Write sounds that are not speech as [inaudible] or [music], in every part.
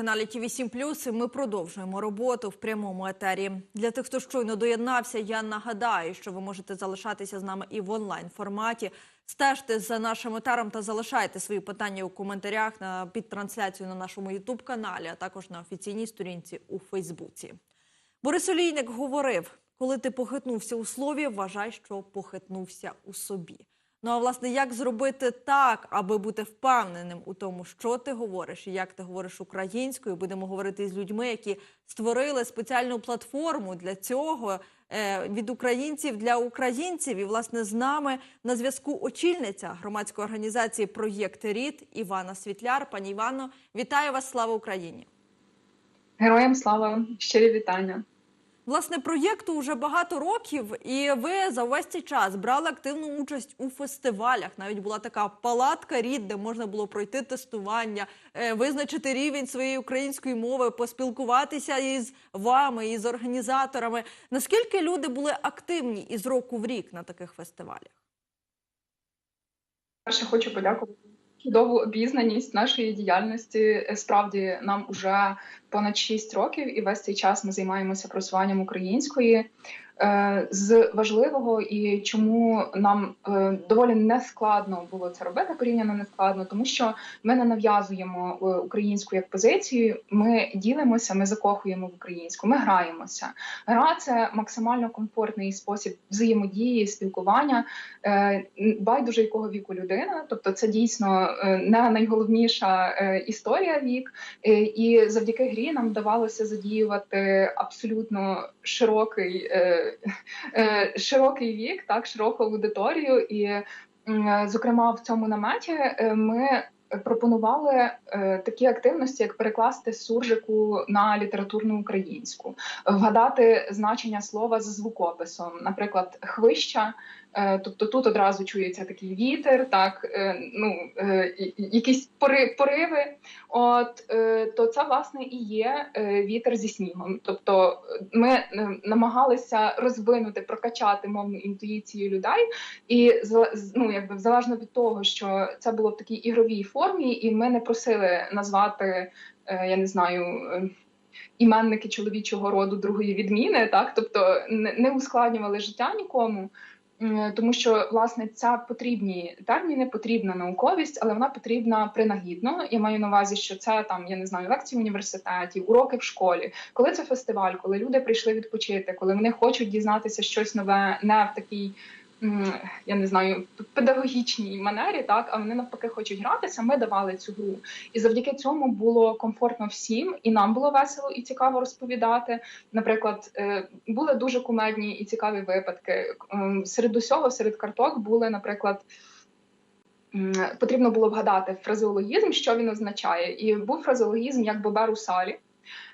телеканалі Ті 7 і ми продовжуємо роботу в прямому етері. Для тих, хто щойно доєднався, я нагадаю, що ви можете залишатися з нами і в онлайн форматі. Стежте за нашим етером та залишайте свої питання у коментарях на під трансляцією на нашому Ютуб каналі, а також на офіційній сторінці у Фейсбуці. Борис Олійник говорив: коли ти похитнувся у слові, вважай, що похитнувся у собі. Ну а власне, як зробити так, аби бути впевненим у тому, що ти говориш і як ти говориш українською? Будемо говорити з людьми, які створили спеціальну платформу для цього е, від українців для українців. І власне з нами на зв'язку очільниця громадської організації Проєкти Рід Івана Світляр. Пані Івано, вітаю вас! Слава Україні! Героям слава щирі вітання. Власне, проєкту вже багато років, і ви за увесь цей час брали активну участь у фестивалях. Навіть була така палатка рід, де можна було пройти тестування, е, визначити рівень своєї української мови, поспілкуватися із вами, із організаторами. Наскільки люди були активні із року в рік на таких фестивалях? Перше хочу подякувати чудову обізнаність нашої діяльності. Е, Справді нам уже понад 6 років, і весь цей час ми займаємося просуванням української. Е, З важливого і чому нам е, доволі нескладно було це робити, порівняно нескладно, тому що ми не нав'язуємо е, українську як позицію. Ми ділимося, ми закохуємо в українську, ми граємося. Гра це максимально комфортний спосіб взаємодії, спілкування, байдуже якого віку людина. Тобто, це дійсно не найголовніша історія вік, і завдяки грі нам вдавалося задіювати абсолютно широкий, широкий вік, так широку аудиторію. І, зокрема, в цьому наметі е, ми пропонували е, такі активності, як перекласти суржику на літературну українську, вгадати значення слова за звукописом, наприклад, хвища. Е, Тобто тут одразу чується такий вітер, так е, ну е, якісь пори- пориви. От то це власне і є вітер зі снігом. Тобто ми намагалися розвинути, прокачати мовну інтуїцію людей, і ну, якби залежно від того, що це було в такій ігровій формі, і ми не просили назвати, я не знаю. Іменники чоловічого роду другої відміни, так тобто не, не ускладнювали життя нікому. Тому що власне ця потрібні терміни, потрібна науковість, але вона потрібна принагідно. Я маю на увазі, що це там я не знаю лекції в університеті, уроки в школі. Коли це фестиваль, коли люди прийшли відпочити, коли вони хочуть дізнатися щось нове, не в такій. Я не знаю, педагогічній манері, так а вони навпаки хочуть гратися. Ми давали цю гру, і завдяки цьому було комфортно всім, і нам було весело і цікаво розповідати. Наприклад, е, були дуже кумедні і цікаві випадки. Серед усього, серед карток були, наприклад. Потрібно було вгадати фразеологізм, що він означає, і був фразеологізм як бобер у салі.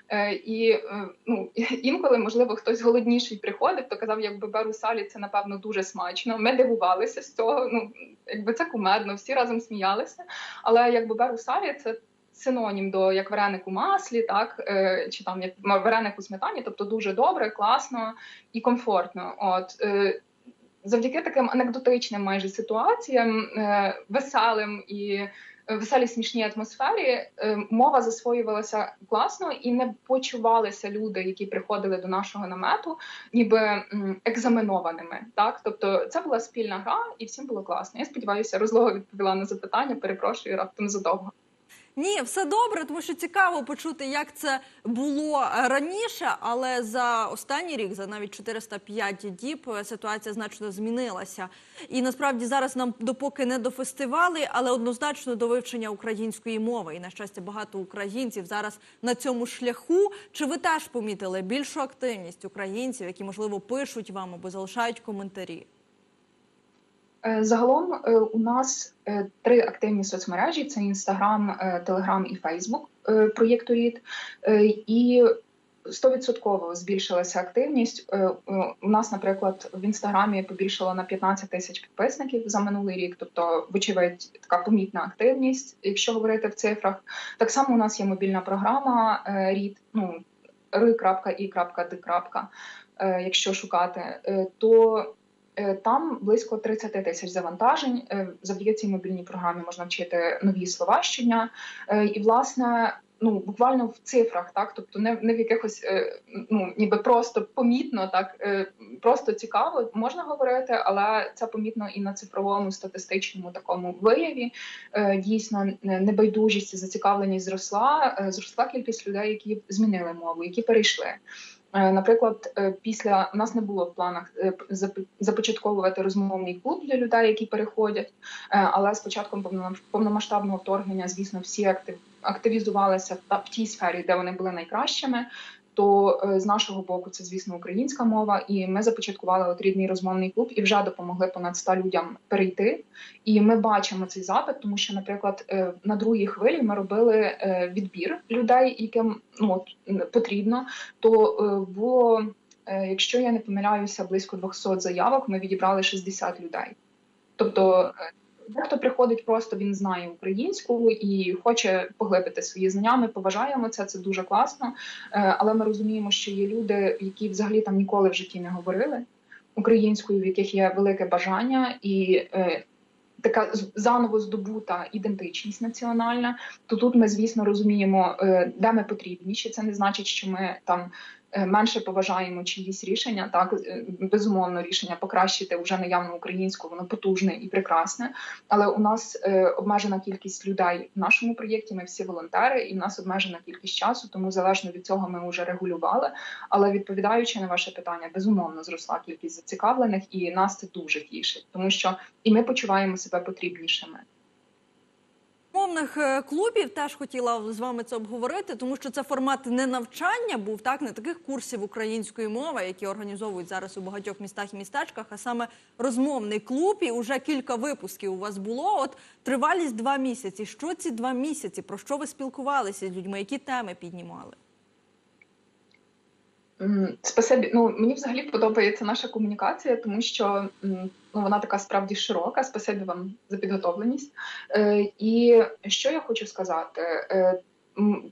Е, І е, ну [laughs] інколи, можливо, хтось голодніший приходив, то казав, як бобер у салі, це напевно дуже смачно. Ми дивувалися з цього. Ну якби це кумедно, всі разом сміялися. Але як бобер у салі, це синонім до як вареник у маслі, так е, чи там як вареник у сметані, тобто дуже добре, класно і комфортно. От завдяки таким анекдотичним майже ситуаціям, веселим і веселій смішній атмосфері, е, мова засвоювалася класно і не почувалися люди, які приходили до нашого намету, ніби екзаменованими. Так, тобто це була спільна гра, і всім було класно. Я сподіваюся, розлога відповіла на запитання. Перепрошую раптом задовго. Ні, все добре, тому що цікаво почути, як це було е, раніше, але за останній рік, за навіть 405 діб, е, ситуація значно змінилася. І насправді зараз нам допоки не до фестивалей, але однозначно до вивчення української мови. І на щастя, багато українців зараз на цьому шляху. Чи ви теж помітили більшу активність українців, які можливо пишуть вам або залишають коментарі? Е, Загалом е, у нас е, три активні соцмережі: це Інстаграм, Телеграм і Фейсбук проєкту Рід. І стовідсотково збільшилася активність. У нас, наприклад, в інстаграмі побільшало на 15 тисяч підписників за минулий рік. Тобто, вочевидь, така помітна активність, якщо говорити в цифрах. Так само у нас є мобільна програма Рід. Ну ri.i.d. Якщо шукати, то Там близько 30 тисяч завантажень. Е, Завдяки цій мобільній програмі можна вчити нові слова щодня. Е, І, власне, ну буквально в цифрах, так тобто не, не в якихось е, ну ніби просто помітно, так е, просто цікаво можна говорити, але це помітно і на цифровому статистичному такому вияві. Е, Дійсно, небайдужість і зацікавленість зросла. е, Зросла кількість людей, які змінили мову, які перейшли. Е, Наприклад, е, після нас не було в планах е, започатковувати розмовний клуб для людей, які переходять. Але з початком повномасштабного вторгнення, звісно, всі актив, активізувалися в тій сфері, де вони були найкращими. То е, з нашого боку це, звісно, українська мова, і ми започаткували от рідний розмовний клуб і вже допомогли понад 100 людям перейти. І ми бачимо цей запит, тому що, наприклад, е, на другій хвилі ми робили е, відбір людей, яким ну от, потрібно. То було, якщо я не помиляюся, близько 200 заявок. Ми відібрали 60 людей. Тобто, дехто приходить просто він знає українську і хоче поглибити свої знання. Ми поважаємо це, це дуже класно. Е, Але ми розуміємо, що є люди, які взагалі там ніколи в житті не говорили українською, в яких є велике бажання і. е, Така заново здобута ідентичність національна, то тут ми, звісно, розуміємо, е, де ми потрібні. Чи це не значить, що ми там менше поважаємо чиїсь рішення. Так е, безумовно, рішення покращити вже наявну українську, воно потужне і прекрасне. Але у нас е, обмежена кількість людей в нашому проєкті. Ми всі волонтери, і в нас обмежена кількість часу. Тому залежно від цього ми вже регулювали. Але відповідаючи на ваше питання, безумовно зросла кількість зацікавлених, і нас це дуже тішить, тому що і ми почуваємо себе потрібнішими. Мовних е, клубів теж хотіла з вами це обговорити, тому що це формат не навчання був так, не таких курсів української мови, які організовують зараз у багатьох містах і містечках, а саме розмовний клуб. І вже кілька випусків у вас було. От тривалість два місяці. Що ці два місяці? Про що ви спілкувалися з людьми? Які теми піднімали? Спасибі. Ну мені взагалі подобається наша комунікація, тому що ну вона така справді широка. Спасибі вам за підготовленість. Е, і що я хочу сказати? Е,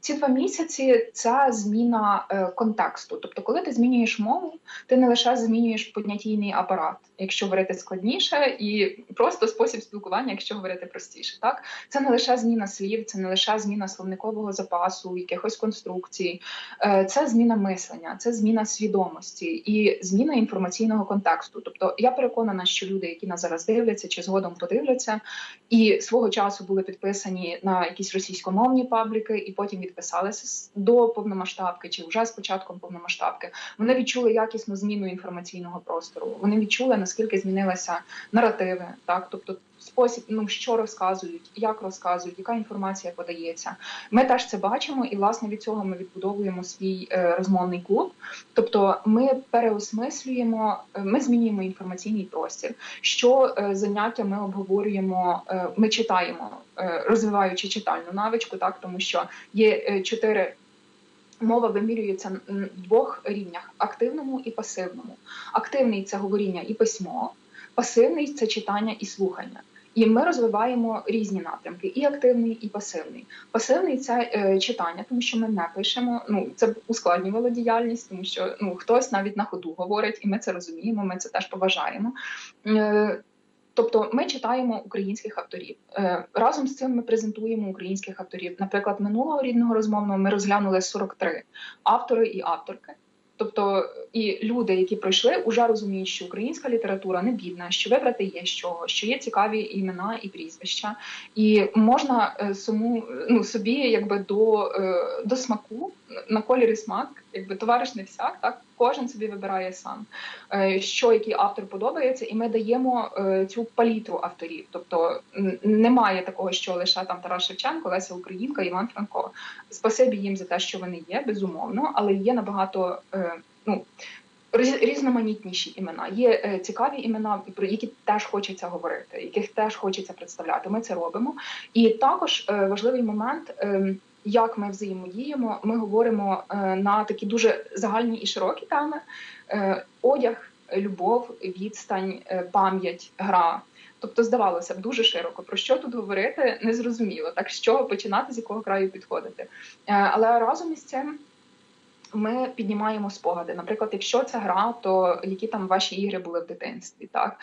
ці два місяці це зміна е, контексту. Тобто, коли ти змінюєш мову, ти не лише змінюєш понятійний апарат, якщо говорити складніше, і просто спосіб спілкування, якщо говорити простіше. Так це не лише зміна слів, це не лише зміна словникового запасу, якихось конструкцій, Е, це зміна мислення, це зміна свідомості і зміна інформаційного контексту. Тобто я переконана, що люди, які нас зараз дивляться чи згодом подивляться, і свого часу були підписані на якісь російськомовні пабліки, і потім відписалися до повномасштабки чи вже з початком повномасштабки. Вони відчули якісну зміну інформаційного простору. Вони відчули наскільки змінилися наративи, так тобто. Спосіб, ну що розказують, як розказують, яка інформація подається. Ми теж це бачимо, і власне від цього ми відбудовуємо свій е, розмовний клуб. Тобто, ми переосмислюємо, е, ми змінюємо інформаційний простір. Що е, заняття ми обговорюємо, ми читаємо, розвиваючи читальну навичку, так тому що є чотири. Мова вимірюється в двох рівнях: активному і пасивному. Активний це говоріння і письмо, пасивний це читання і слухання. І ми розвиваємо різні напрямки: і активний, і пасивний. Пасивний це е, читання, тому що ми не пишемо. Ну це ускладнювало діяльність, тому що ну хтось навіть на ходу говорить, і ми це розуміємо. Ми це теж поважаємо. Е, Тобто ми читаємо українських авторів. Е, Разом з цим ми презентуємо українських авторів. Наприклад, минулого рідного розмовного ми розглянули 43 автори і авторки. Тобто і люди, які пройшли, вже розуміють, що українська література не бідна, що вибрати є що, що є цікаві імена і прізвища, і можна суму саму ну собі, якби до, е, до смаку на колір смак, якби товариш не всяк, так кожен собі вибирає сам, е, що який автор подобається, і ми даємо е, цю палітру авторів. Тобто немає такого, що лише там Тарас Шевченко, Леся Українка, Іван Франко. Спасибі їм за те, що вони є, безумовно, але є набагато е, ну. різ- Різноманітніші імена є цікаві імена, про які теж хочеться говорити, яких теж хочеться представляти. Ми це робимо. І також важливий момент, е, як ми взаємодіємо. Ми говоримо е, на такі дуже загальні і широкі теми: Е, одяг, любов, відстань, е, пам'ять, гра. Тобто, здавалося б, дуже широко. Про що тут говорити, незрозуміло. Так з чого починати, з якого краю підходити. Але разом із цим ми піднімаємо спогади. Наприклад, якщо це гра, то які там ваші ігри були в дитинстві? Так,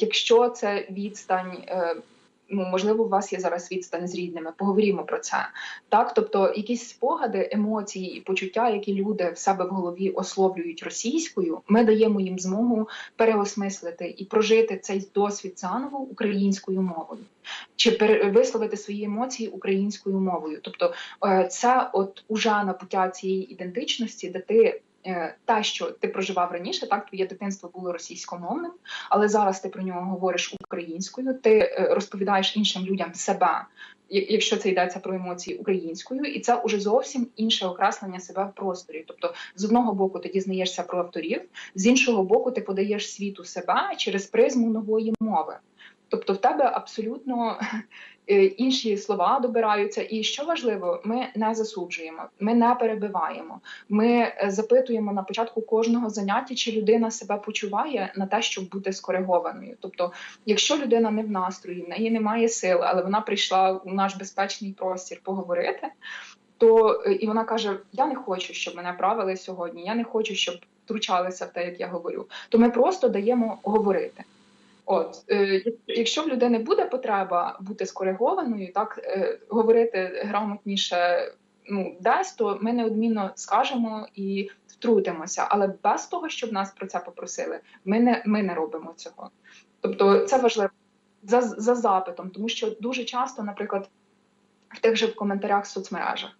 якщо це відстань. Ну можливо, у вас є зараз відстань з рідними. Поговоримо про це. Так, тобто, якісь спогади, емоції і почуття, які люди в себе в голові ословлюють російською, ми даємо їм змогу переосмислити і прожити цей досвід заново українською мовою, чи висловити свої емоції українською мовою. Тобто, е, це от уже набуття цієї ідентичності, де ти. Е, Те, що ти проживав раніше, так твоє дитинство було російськомовним, але зараз ти про нього говориш українською. Ти е, розповідаєш іншим людям себе, якщо це йдеться про емоції українською, і це уже зовсім інше окреслення себе в просторі. Тобто, з одного боку, ти дізнаєшся про авторів, з іншого боку, ти подаєш світу себе через призму нової мови. Тобто в тебе абсолютно інші слова добираються. І що важливо, ми не засуджуємо, ми не перебиваємо. Ми е, запитуємо на початку кожного заняття, чи людина себе почуває на те, щоб бути скоригованою. Тобто, якщо людина не в настрої, в неї немає сил, але вона прийшла у наш безпечний простір поговорити. То е, і вона каже: Я не хочу, щоб мене правили сьогодні. Я не хочу, щоб втручалися в те, як я говорю. То ми просто даємо говорити. От е, якщо в людини буде потреба бути скоригованою, так е, говорити грамотніше ну десь, то ми неодмінно скажемо і втрутимося. Але без того, щоб нас про це попросили, ми не ми не робимо цього. Тобто, це важливо за, за запитом, тому що дуже часто, наприклад. В тих же в коментарях в соцмережах,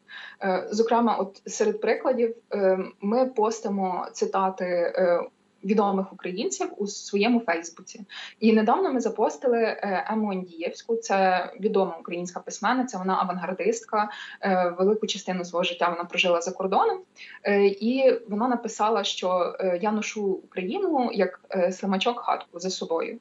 Е, зокрема, от серед прикладів, е, ми постимо цитати е, відомих українців у своєму Фейсбуці. І недавно ми запостили е, Ему Андієвську, це відома українська письменниця, вона авангардистка. е, Велику частину свого життя вона прожила за кордоном. Е, І вона написала, що я ношу Україну як слимачок хатку за собою.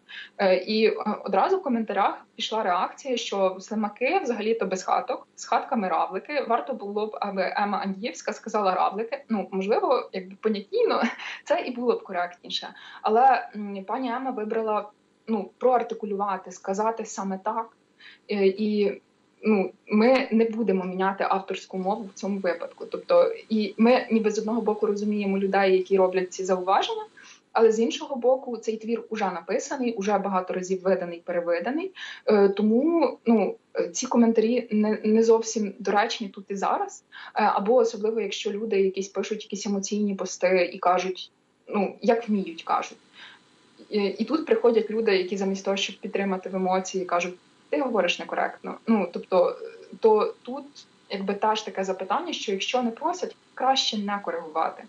І одразу в коментарях пішла реакція, що слимаки взагалі то без хаток, з хатками равлики. Варто було б, аби Ема Андієвська сказала равлики. Ну можливо, якби понятійно це і було б коректніше. Але пані Ема вибрала ну проартикулювати, сказати саме так. Е, І ну, ми не будемо міняти авторську мову в цьому випадку. Тобто, і ми ніби з одного боку розуміємо людей, які роблять ці зауваження. Але з іншого боку, цей твір уже написаний, уже багато разів виданий, перевиданий. Е, тому ну ці коментарі не, не зовсім доречні тут і зараз. Е, або особливо, якщо люди якісь пишуть якісь емоційні пости і кажуть, ну як вміють, кажуть. І, і тут приходять люди, які замість того, щоб підтримати в емоції, кажуть, ти говориш некоректно. Ну тобто, то тут якби теж таке запитання, що якщо не просять, краще не коригувати.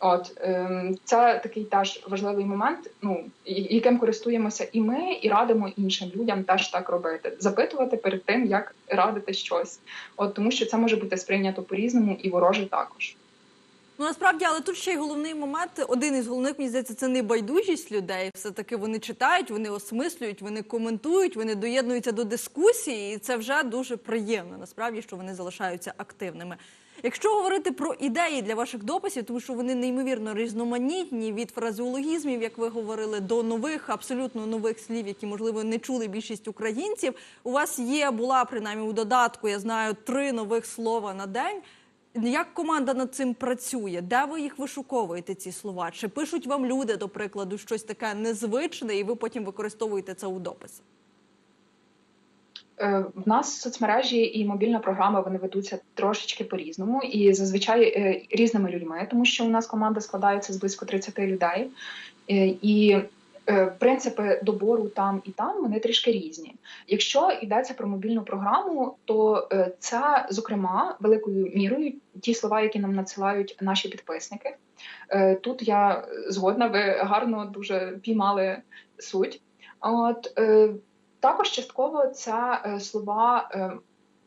От ем, це такий теж важливий момент, ну яким користуємося і ми, і радимо іншим людям теж так робити, запитувати перед тим, як радити щось. От тому, що це може бути сприйнято по-різному і вороже також. Ну насправді, але тут ще й головний момент. Один із головних мені здається, це небайдужість людей. Все таки вони читають, вони осмислюють, вони коментують, вони доєднуються до дискусії, і це вже дуже приємно. Насправді, що вони залишаються активними. Якщо говорити про ідеї для ваших дописів, тому що вони неймовірно різноманітні від фразеологізмів, як ви говорили, до нових, абсолютно нових слів, які можливо не чули більшість українців. У вас є була принаймні у додатку. Я знаю три нових слова на день. Як команда над цим працює? Де ви їх вишуковуєте, ці слова? Чи пишуть вам люди, до прикладу, щось таке незвичне, і ви потім використовуєте це у дописах? Е, В нас соцмережі і мобільна програма вони ведуться трошечки по-різному і зазвичай е, різними людьми, тому що у нас команда складається з близько 30 людей, Е, і принципи добору там і там вони трішки різні. Якщо йдеться про мобільну програму, то е, це зокрема великою мірою ті слова, які нам надсилають наші підписники. Е, Тут я згодна, ви гарно дуже піймали суть. От е, також частково це е, слова е,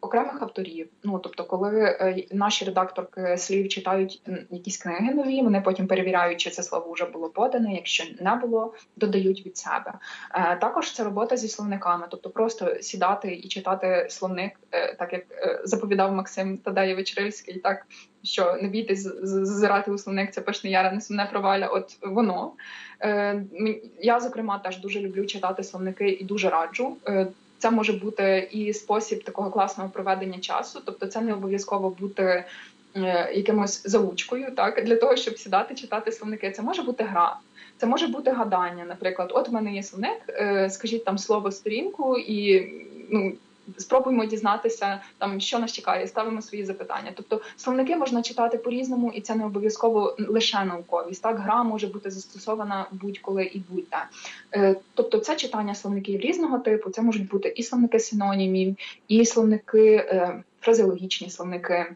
окремих авторів. Ну тобто, коли е, наші редакторки слів читають якісь книги нові, вони потім перевіряють, чи це слово вже було подане. Якщо не було, додають від себе. Е, Також це робота зі словниками, тобто просто сідати і читати словник, е, так як заповідав Максим Тадаєвич Рильський, так що не бійтесь зазирати у словник, це пишне яра, не сумне проваля. От воно. Я, зокрема, теж дуже люблю читати словники і дуже раджу. Це може бути і спосіб такого класного проведення часу, тобто це не обов'язково бути е, якимось заучкою, так для того, щоб сідати читати словники. Це може бути гра. Це може бути гадання, наприклад, от в мене є словник, е, скажіть там слово сторінку, і ну. Спробуємо дізнатися там, що нас чекає, ставимо свої запитання. Тобто словники можна читати по-різному, і це не обов'язково лише науковість. Так, гра може бути застосована будь-коли і будь-де. Е, Тобто, це читання словників різного типу. Це можуть бути і словники синонімів, і словники, е, фразеологічні словники.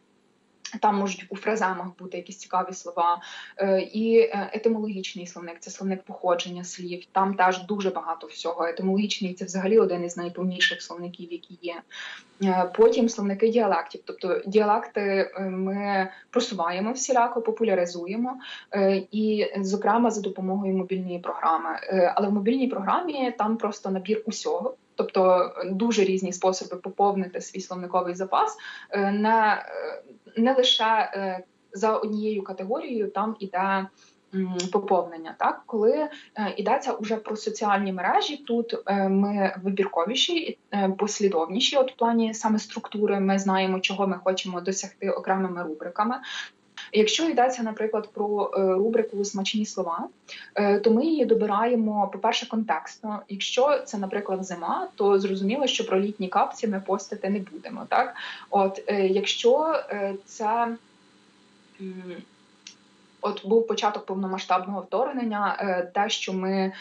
Там можуть у фраземах бути якісь цікаві слова, Е, і е, етимологічний словник це словник походження слів. Там теж дуже багато всього. Етимологічний це взагалі один із найповніших словників, які є. Е, Потім словники діалектів. Тобто діалекти ми просуваємо всіляко, популяризуємо, і, зокрема, за допомогою мобільної програми. Але в мобільній програмі там просто набір усього. Тобто е, дуже різні способи поповнити свій словниковий запас, Е, не, е, не лише за однією категорією там іде поповнення. Так, коли е, йдеться уже про соціальні мережі, тут ми вибірковіші, е, послідовніші. От в плані саме структури, ми знаємо, чого ми хочемо досягти окремими рубриками. Якщо йдеться, наприклад, про е, рубрику смачні слова, е, то ми її добираємо, по-перше, контекстно. Якщо це, наприклад, зима, то зрозуміло, що про літні капці ми постити не будемо. Так, от е, якщо це от був початок повномасштабного вторгнення, те, що ми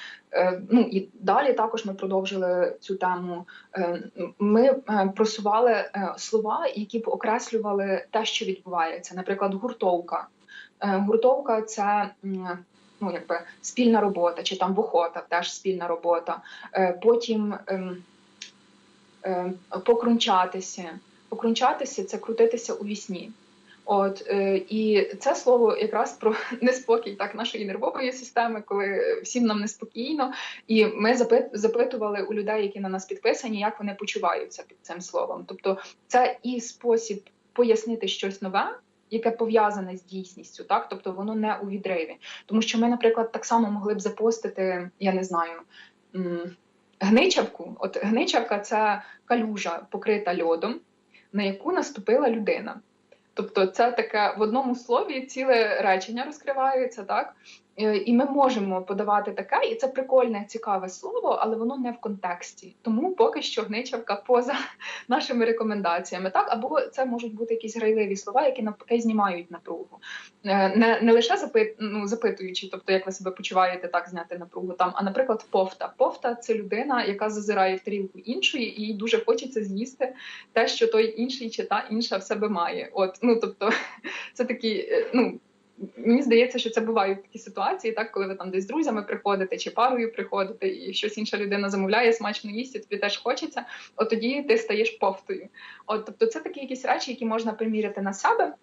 ну і далі також ми продовжили цю тему. Е, Ми е, просували е, слова, які б окреслювали те, що відбувається. Наприклад, гуртовка. Е, Гуртовка це ну, якби спільна робота, чи там вохота, теж спільна робота. Е, Потім ем, ем, покрунчатися. Покрунчатися це крутитися у вісні. От е, і це слово якраз про [laughs] неспокій так нашої нервової системи, коли всім нам неспокійно, і ми запит, запитували у людей, які на нас підписані, як вони почуваються під цим словом. Тобто, це і спосіб пояснити щось нове. Яке пов'язане з дійсністю, так тобто воно не у відриві, тому що ми, наприклад, так само могли б запостити, я не знаю, гничавку. От гничавка це калюжа, покрита льодом, на яку наступила людина. Тобто, це таке в одному слові ціле речення розкривається, так? Е, І ми можемо подавати таке, і це прикольне, цікаве слово, але воно не в контексті. Тому поки що гничавка поза [laughs] нашими рекомендаціями. Так, або це можуть бути якісь грайливі слова, які навпаки знімають напругу. Е, Не, не лише запит, ну, запитуючи, тобто як ви себе почуваєте, так зняти напругу там. А наприклад, пофта. Пофта це людина, яка зазирає в тарілку іншої, і їй дуже хочеться з'їсти те, що той інший чи та інша в себе має. От ну тобто, [laughs] це такі, е, ну. Мені здається, що це бувають такі ситуації, так коли ви там десь з друзями приходите чи парою приходите, і щось інша людина замовляє, смачно їсти, тобі теж хочеться. От тоді ти стаєш пофтою. От тобто, це такі якісь речі, які можна приміряти на себе.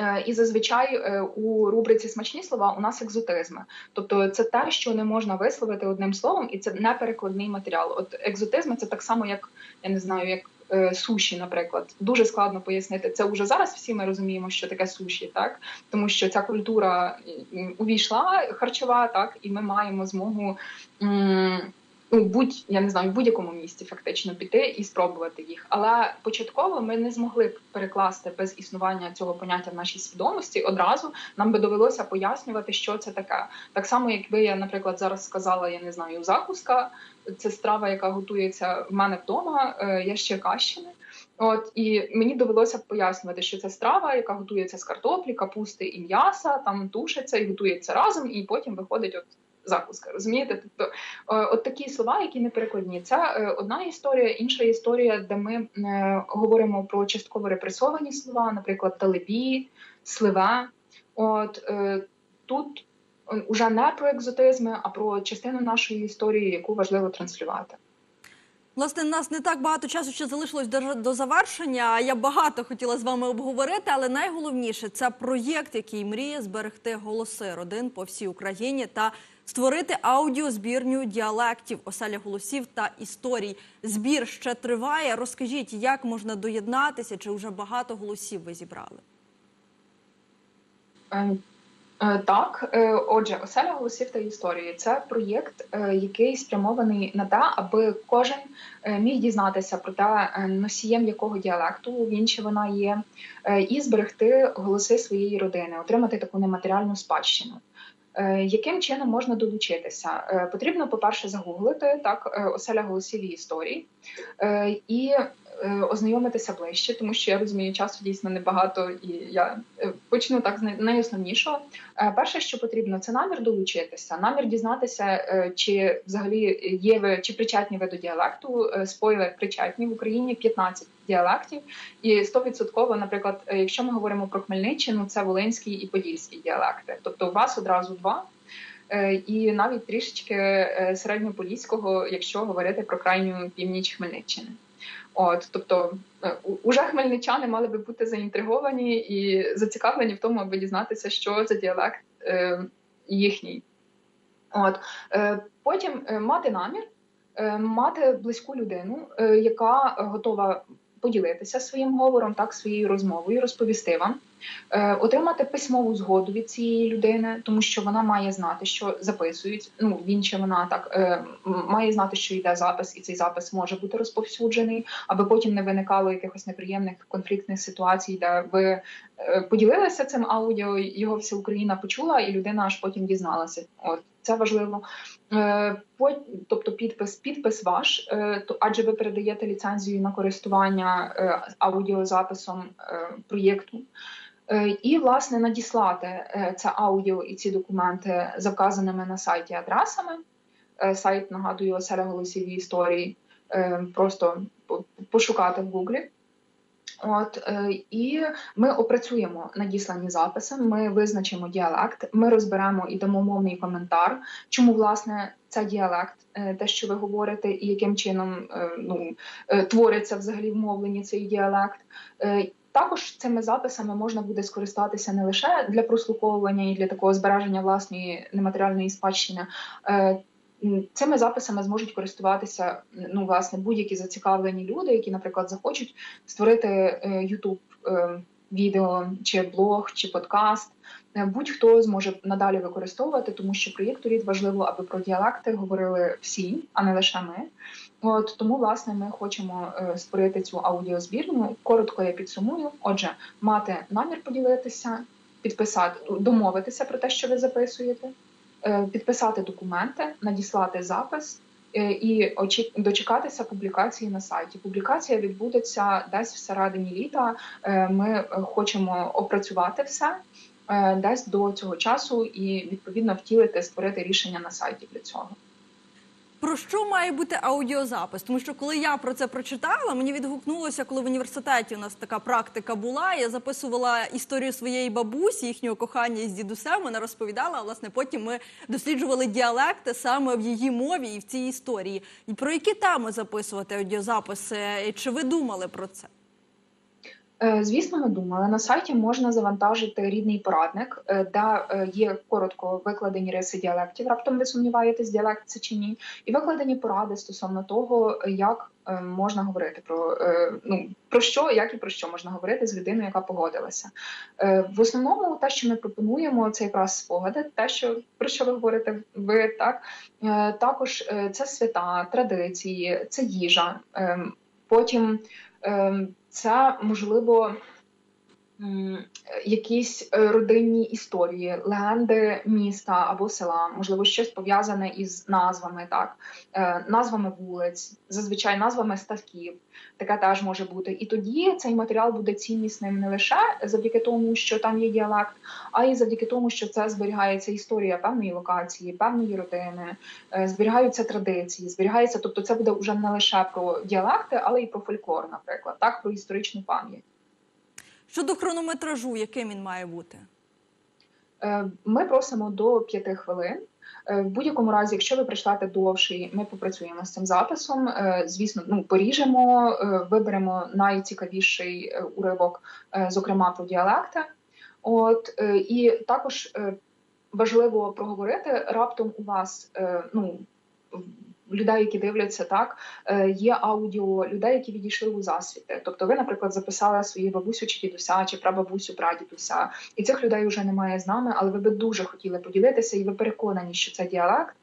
Е, І зазвичай е, у рубриці смачні слова у нас екзотизми, тобто це те, що не можна висловити одним словом, і це не перекладний матеріал. От екзотизми це так само, як я не знаю, як суші, наприклад. Дуже складно пояснити. Це вже зараз всі ми розуміємо, що таке суші, так тому що ця культура увійшла харчова, так і ми маємо змогу. м, Ну, будь я не знаю, в будь-якому місці фактично піти і спробувати їх. Але початково ми не змогли б перекласти без існування цього поняття в нашій свідомості. Одразу нам би довелося пояснювати, що це таке. Так само, якби я, наприклад, зараз сказала, я не знаю, закуска це страва, яка готується в мене вдома. е, Я з Черкащини. От і мені довелося пояснювати, що це страва, яка готується з картоплі, капусти і м'яса, там тушиться і готується разом, і потім виходить от закуска. Розумієте? Тобто, е, от такі слова, які не перекладні. Це одна історія, інша історія, де ми е, говоримо про частково репресовані слова, наприклад, талебі, слива. От е, тут уже не про екзотизми, а про частину нашої історії, яку важливо транслювати. Власне, нас не так багато часу ще залишилось до, до завершення. Я багато хотіла з вами обговорити, але найголовніше це проєкт, який мріє зберегти голоси родин по всій Україні та створити аудіозбірню діалектів, оселя голосів та історій. Збір ще триває. Розкажіть, як можна доєднатися, чи вже багато голосів ви зібрали? Е, е, Так, е, отже, оселя голосів та історії це проєкт, е, який спрямований на те, аби кожен е, міг дізнатися про те, е, носієм якого діалекту він чи вона є, е, і зберегти голоси своєї родини, отримати таку нематеріальну спадщину. Е, Яким чином можна долучитися? Е, Потрібно, по-перше, загуглити так е, оселя голосів і історій е, і е, ознайомитися ближче, тому що я розумію, часу дійсно небагато, і я е, почну так з найосновнішого. Е, Перше, що потрібно, це намір долучитися, намір дізнатися, е, чи взагалі є ви чи причетні ви до діалекту. Е, Спойлер, причетні в Україні 15 діалектів, і 100%, наприклад, е, якщо ми говоримо про Хмельниччину, це волинський і подільський діалекти. Тобто у вас одразу два. Е, І навіть трішечки е, середньополіського, якщо говорити про крайню північ Хмельниччини. От, тобто, е, уже хмельничани мали би бути заінтриговані і зацікавлені в тому, аби дізнатися, що за діалект е, їхній. От, е, потім е, мати намір, е, мати близьку людину, е, яка готова поділитися своїм говором, так, своєю розмовою, розповісти вам, е, отримати письмову згоду від цієї людини, тому що вона має знати, що записують. Ну він чи вона так е, має знати, що йде запис, і цей запис може бути розповсюджений, аби потім не виникало якихось неприємних конфліктних ситуацій, де ви е, поділилися цим аудіо, його вся Україна почула, і людина аж потім дізналася. От це важливо. Е, тобто підпис, підпис ваш, е, адже ви передаєте ліцензію на користування е, аудіозаписом проєкту. І, власне, надіслати це аудіо і ці документи за вказаними на сайті адресами. Сайт нагадую оселя голосів історії. Просто пошукати в Гуглі. От е, і ми опрацюємо надіслані записи. Ми визначимо діалект. Ми розберемо і дамо мовний коментар, чому власне це діалект, е, те, що ви говорите, і яким чином е, ну твориться взагалі в мовленні цей діалект. Також цими записами можна буде скористатися не лише для прослуховування і для такого збереження власної нематеріальної спадщини. Цими записами зможуть користуватися ну власне будь-які зацікавлені люди, які, наприклад, захочуть створити е, YouTube е, відео чи блог, чи подкаст. Е, Будь-хто зможе надалі використовувати, тому що проєкту рід важливо, аби про діалекти говорили всі, а не лише ми. От тому, власне, ми хочемо створити цю аудіозбірню. Коротко я підсумую. Отже, мати намір поділитися, підписати, домовитися про те, що ви записуєте, підписати документи, надіслати запис е, і дочекатися публікації на сайті. Публікація відбудеться десь всередині літа. Е, Ми е, хочемо опрацювати все е, десь до цього часу і відповідно втілити, створити рішення на сайті для цього. Про що має бути аудіозапис? Тому що коли я про це прочитала, мені відгукнулося, коли в університеті у нас така практика була. Я записувала історію своєї бабусі, їхнього кохання із дідусем. Вона розповідала. а, Власне, потім ми досліджували діалекти саме в її мові і в цій історії. І про які теми записувати аудіозаписи? Чи ви думали про це? Е, Звісно, ми думали. На сайті можна завантажити рідний порадник, е, де е, є коротко викладені риси діалектів. Раптом ви сумніваєтесь, діалект це чи ні, і викладені поради стосовно того, як можна говорити про ну про що, як і про що можна говорити з людиною, яка погодилася. В основному, те, що ми пропонуємо, це якраз спогади, те, що про що ви говорите, ви так також це свята, традиції, це їжа. Ем, Потім ем, це можливо якісь е, родинні історії, легенди міста або села, можливо, щось пов'язане із назвами, так Е, назвами вулиць, зазвичай назвами ставків. Таке теж може бути. І тоді цей матеріал буде ціннісним не лише завдяки тому, що там є діалект, а й завдяки тому, що це зберігається історія певної локації, певної родини, е, зберігаються традиції, зберігається, тобто це буде вже не лише про діалекти, але й про фольклор, наприклад, так про історичну пам'ять. Щодо хронометражу, яким він має бути? Е, Ми просимо до п'яти хвилин. Е, В будь-якому разі, якщо ви прийшлете довший, ми попрацюємо з цим записом. Е, Звісно, ну поріжемо, виберемо найцікавіший уривок, зокрема про діалекти. От і також важливо проговорити раптом у вас ну. Людей, які дивляться, так е, є аудіо людей, які відійшли у засвіти. Тобто, ви, наприклад, записали свою бабусю чи дідуся, чи прабабусю, прадідуся, і цих людей вже немає з нами, але ви би дуже хотіли поділитися, і ви переконані, що це діалект.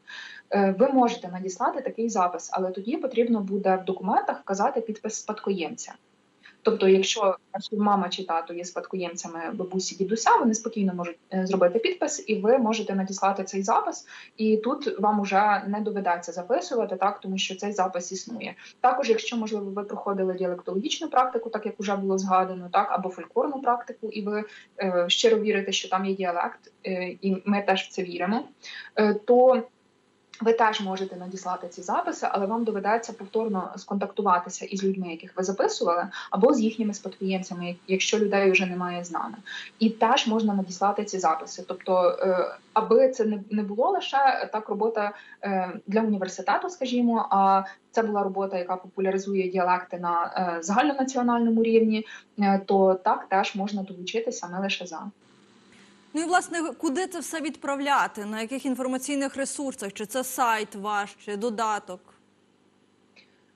Е, Ви можете надіслати такий запис, але тоді потрібно буде в документах вказати підпис спадкоємця. Тобто, якщо мама чи тато є спадкоємцями бабусі дідуся, вони спокійно можуть е, зробити підпис, і ви можете надіслати цей запис. І тут вам уже не доведеться записувати, так тому що цей запис існує. Також, якщо можливо ви проходили діалектологічну практику, так як вже було згадано, так або фольклорну практику, і ви е, щиро вірите, що там є діалект, е, і ми теж в це віримо, е, то ви теж можете надіслати ці записи, але вам доведеться повторно сконтактуватися із людьми, яких ви записували, або з їхніми спадкоємцями, якщо людей вже немає з нами. І теж можна надіслати ці записи. Тобто, е, аби це не- було лише так робота е, для університету, скажімо, а це була робота, яка популяризує діалекти на е, загальнонаціональному рівні, то так теж можна долучитися не лише за. Ну і власне, куди це все відправляти? На яких інформаційних ресурсах? Чи це сайт ваш, чи додаток?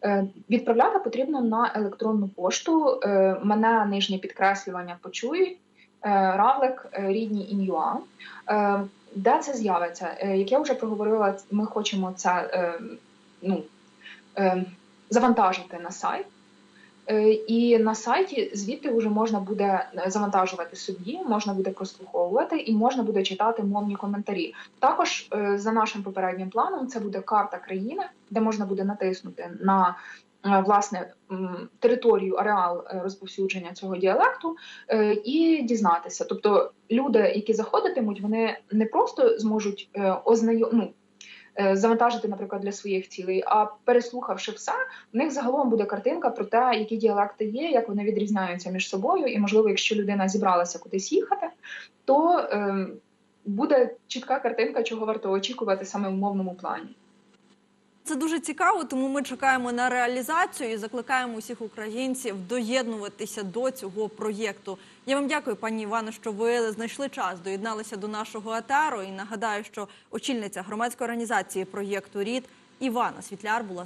Е, Відправляти потрібно на електронну пошту. Е, Мене нижнє підкреслювання почують. е, Равлик рідні ін'юа. Де це з'явиться? Як я вже проговорила, ми хочемо це ну, завантажити на сайт. Е, І на сайті звідти вже можна буде е, завантажувати собі, можна буде прослуховувати і можна буде читати мовні коментарі. Також е, за нашим попереднім планом це буде карта країни, де можна буде натиснути на власне територію, ареал розповсюдження цього діалекту і дізнатися. Тобто люди, які заходитимуть, вони не просто зможуть е, ознайом... ну, завантажити, наприклад, для своїх цілей, а переслухавши все, в них загалом буде картинка про те, які діалекти є, як вони відрізняються між собою, і можливо, якщо людина зібралася кудись їхати, то е, буде чітка картинка, чого варто очікувати саме в мовному плані. Це дуже цікаво, тому ми чекаємо на реалізацію і закликаємо усіх українців доєднуватися до цього проєкту. Я вам дякую, пані Івано, що ви знайшли час, доєдналися до нашого етеру. І нагадаю, що очільниця громадської організації проєкту Рід Івана Світляр була